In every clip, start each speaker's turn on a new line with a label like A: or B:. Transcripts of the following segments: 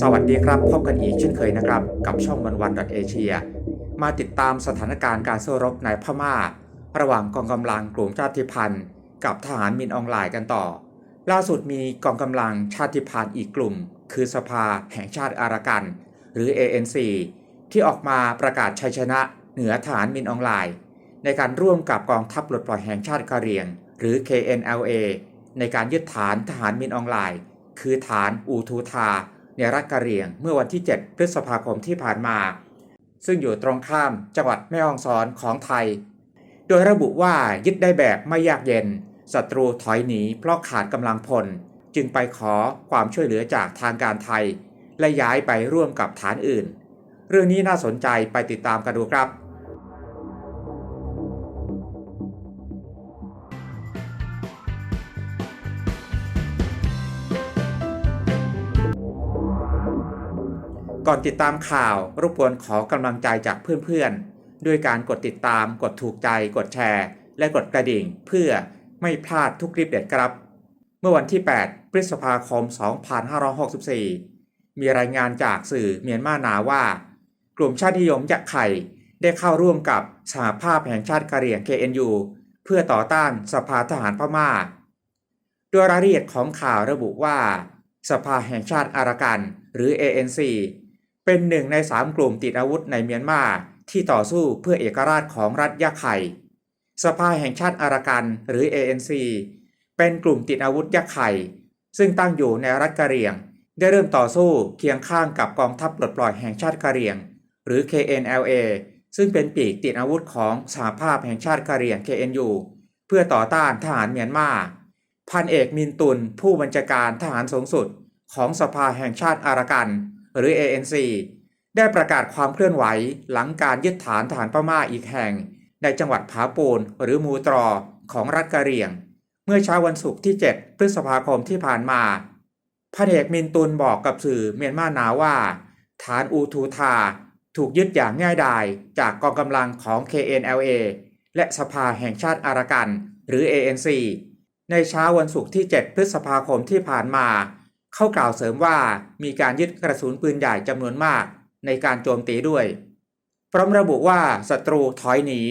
A: สวัสดีครับ พบกันอีกเช่นเคยนะครับ กับช่องวันวันดอทเอเชียมาติดตามสถานการณ์การสู้รบในพม่า ระหว่างกองกำลังกลุ่มชาติพันธุ์ กับทหารมินออนไลน์กันต่อ ล่าสุดมีกองกำลังชาติพันธุ์อีกกลุ่ม คือสภาแห่งชาติอารากัน หรือ ANC ที่ออกมาประกาศชัยชนะเหนือทหารมินออนไลน์ ในการร่วมกับกองทัพปลดปล่อยแห่งชาติกะเหรี่ยง หรือ KNLA ในการยึดฐานทหารมินออนไลน์ คือฐานอูทูทา ในรัฐกะเหรี่ยงเมื่อวันที่ 7 พฤษภาคมที่ผ่านมา ซึ่งอยู่ตรงข้ามจังหวัดแม่ฮ่องสอนของไทย โดยระบุว่ายึดได้แบบไม่ยากเย็นศัตรูถอยหนีเพราะขาดกำลังพล จึงไปขอความช่วยเหลือจากทางการไทย และย้ายไปร่วมกับฐานอื่น เรื่องนี้น่าสนใจไปติดตามกันดูครับ ก่อนติดตามข่าวรบกวนขอกำลังใจจากเพื่อนๆ ด้วยการกดติดตาม กดถูกใจ กดแชร์ และกดกระดิ่ง เพื่อไม่พลาดทุกคลิปเด็ดครับ เมื่อวันที่ 8 พฤษภาคม 2564 มีรายงานจากสื่อเมียนมานาว่า กลุ่มชาตินิยมยักษ์ไข่ได้เข้าร่วมกับสหภาพแห่งชาติกะเหรี่ยง KNU เพื่อต่อต้านสภาทหารพม่า โดยรายละเอียดของข่าวระบุว่า สภาแห่งชาติอารากัน หรือ ANC เป็นหนึ่งในสามกลุ่มติดอาวุธในเมียนมาที่ต่อสู้เพื่อเอกราชของรัฐยะไข่ สภาแห่งชาติอารากันหรือ ANC เป็นกลุ่มติดอาวุธยะไข่ ซึ่งตั้งอยู่ในรัฐกะเหรี่ยง ได้เริ่มต่อสู้เคียงข้างกับกองทัพปลดปล่อยแห่งชาติกะเหรี่ยง หรือ KNLA ซึ่งเป็นปีกติดอาวุธของสหภาพแห่งชาติกะเหรี่ยง KNU เพื่อต่อต้านทหารเมียนมา พันเอกมินตุนผู้บัญชาการทหารสูงสุดของสภาแห่งชาติอารากัน หรือ ANC ได้ประกาศความเคลื่อนไหวหลังการยึดฐานทหารพม่าอีกแห่ง ในจังหวัดผาปูนหรือมูตรอของรัฐกะเหรี่ยง เมื่อเช้าวันศุกร์ที่ 7 พฤษภาคมที่ผ่านมาพันเอกมินตุนบอกกับสื่อเมียนมานาว่า ฐานอูทูทา ถูกยึดอย่างง่ายดายจากกองกำลังของ KNLA และสภาแห่งชาติอารากัน หรือ ANC ในเช้าวันศุกร์ที่ 7 พฤษภาคมที่ผ่านมา เขากล่าวเสริมว่ามีการยึดกระสุนปืนใหญ่จำนวนมากในการโจมตีด้วย พร้อมระบุว่าศัตรูถอยหนี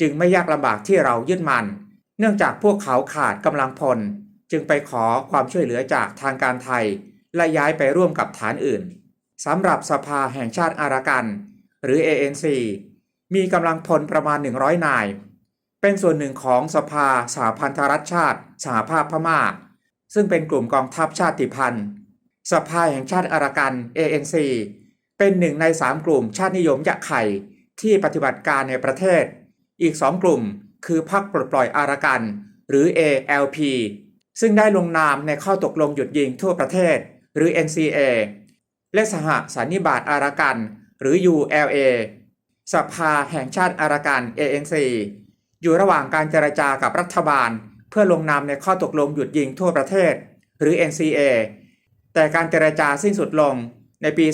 A: จึงไม่ยากลำบากที่เรายึดมัน เนื่องจากพวกเขาขาดกำลังพล จึงไปขอความช่วยเหลือจากทางการไทย และย้ายไปร่วมกับฐานอื่นสำหรับสภาแห่งชาติอารากัน หรือ ANC มีกำลังพลประมาณ 100 นาย เป็นส่วนหนึ่งของสภาสหพันธรัฐชาติสหภาพพม่า ซึ่งเป็นกลุ่มกองทัพชาติพันธุ์ สภาแห่งชาติอารากัน ANC เป็นหนึ่งในสามกลุ่มชาตินิยมยะไข่ที่ปฏิบัติการในประเทศ อีกสองกลุ่มคือพรรคปลดปล่อยอารากัน หรือ ALP ซึ่งได้ลงนามในข้อตกลงหยุดยิงทั่วประเทศ หรือ NCA และสหสันนิบาตอารากัน หรือ ULA สภาแห่งชาติอารากัน ANC อยู่ระหว่างการเจรจากับรัฐบาล เพื่อลงนามในข้อตกลงหยุดยิงทั่วประเทศ หรือ NCA แต่การเจรจาสิ้นสุดลงในปี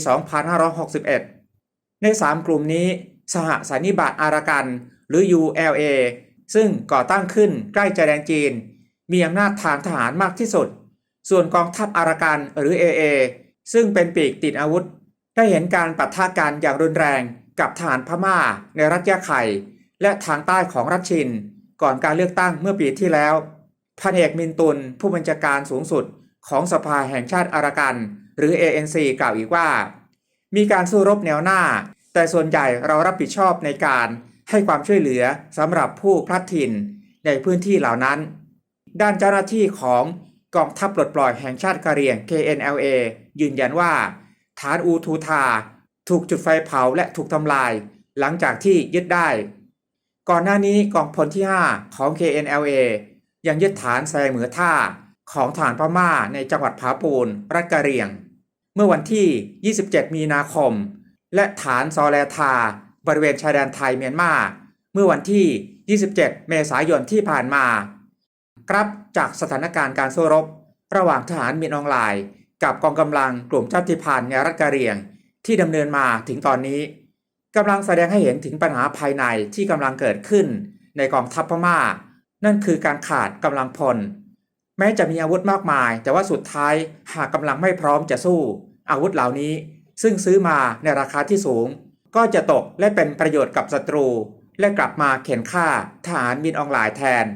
A: 2561 ใน 3 กลุ่มนี้สหสันนิบาตอารากัน หรือ ULA ซึ่งก่อตั้งขึ้นใกล้ชายแดนจีน มีอำนาจทางทหารมากที่สุด ส่วนกองทัพอารากันหรือ AA ซึ่งเป็นปีกติดอาวุธ ได้เห็นการปะทะกันอย่างรุนแรงกับทหารพม่าในรัฐยะไข่ และทางใต้ของรัฐชิน ก่อนการเลือกตั้งเมื่อปีที่แล้วพันเอกมินตุนผู้บัญชาการสูงสุดของสภาแห่งชาติอารากัน หรือ ANC กล่าวอีกว่า มีการสู้รบแนวหน้า แต่ส่วนใหญ่เรารับผิดชอบในการให้ความช่วยเหลือสำหรับผู้พลัดถิ่นในพื้นที่เหล่านั้น ด้านเจ้าหน้าที่ของกองทัพปลดปล่อยแห่งชาติกะเหรี่ยง KNLA ยืนยันว่า ฐานอูทูทา ถูกจุดไฟเผาและถูกทำลาย หลังจากที่ยึดได้ ก่อนหน้านี้กองพลที่ 5 ของ KNLA ยังยึดฐานแซเหมือท่าของฐานพม่าในจังหวัดผาปูน รัฐกะเหรี่ยง เมื่อวันที่ 27 มีนาคม และฐานซอแลทา บริเวณชายแดนไทยเมียนมา เมื่อวันที่ 27 เมษายนที่ผ่านมา ครับจากสถานการณ์การสู้รบ ระหว่างทหารมินออนไลน์ กับกองกำลังกลุ่มชาติพันธุ์ในรัฐกะเหรี่ยง ที่ดำเนินมาถึงตอนนี้ กำลังแสดงให้เห็นถึงปัญหาภายในที่กำลังเกิดขึ้นในกองทัพพม่า นั่นคือการขาดกำลังพล แม้จะมีอาวุธมากมาย แต่ว่าสุดท้ายหากกำลังไม่พร้อมจะสู้ อาวุธเหล่านี้ ซึ่งซื้อมาในราคาที่สูง ก็จะตกและเป็นประโยชน์กับศัตรู และกลับมาเข็นฆ่าทหารมินออนไลน์แทน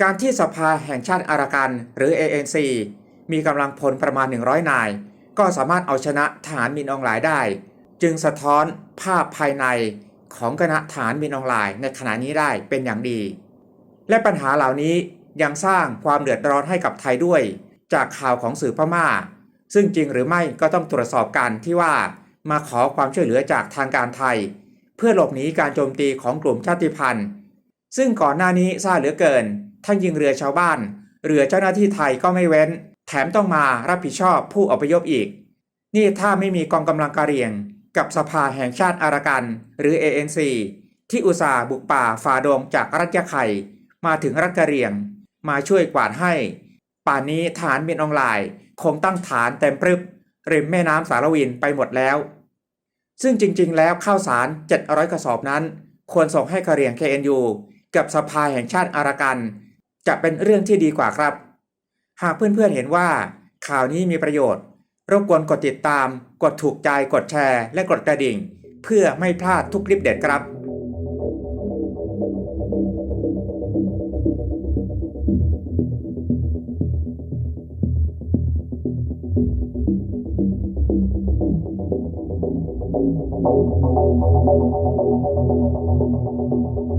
A: การที่สภาแห่งชาติอารากันหรือ ANC มีกำลังพลประมาณ 100 นาย ก็สามารถเอาชนะทหารมินออนไลน์ได้ จึงสะท้อนภาพภายในของคณะทหารมินออนไลน์ในขณะนี้ได้เป็นอย่างดี และปัญหาเหล่านี้ยังสร้างความเดือดร้อนให้กับไทยด้วย จากข่าวของสื่อพม่า ซึ่งจริงหรือไม่ก็ต้องตรวจสอบกันที่ว่ามาขอความช่วยเหลือจากทางการไทย เพื่อหลบหนีการโจมตีของกลุ่มชาติพันธุ์ ซึ่งก่อนหน้านี้ทราบเหลือเกิน ทั้งยิงเรือชาวบ้าน เรือเจ้าหน้าที่ไทยก็ไม่เว้น แถมต้องมารับผิดชอบผู้อพยพอีก นี่ถ้าไม่มีกองกำลังกะเหรี่ยง กับสภาแห่งชาติอารากัน หรือ ANC ที่อุตส่าห์บุกป่าฝ่าดงจากรัฐยะไข่มาถึงรัฐกะเหรี่ยง มาช่วยกวาดให้ ป่านนี้ฐานบินออนไลน์คงตั้งฐานเต็มปรึบริมแม่น้ำสารวินไปหมดแล้ว ซึ่งจริงๆ แล้วข้าวสาร 700 กระสอบนั้น ควรส่งให้กะเหรี่ยง KNU กับสภาแห่งชาติอารากัน จะเป็นเรื่องที่ดีกว่าครับ หากเพื่อนๆเห็นว่าข่าวนี้มีประโยชน์ รบกวนกดติดตาม กดถูกใจ กดแชร์ และกดกระดิ่ง เพื่อไม่พลาดทุกคลิปเด็ดครับ
B: Thank you.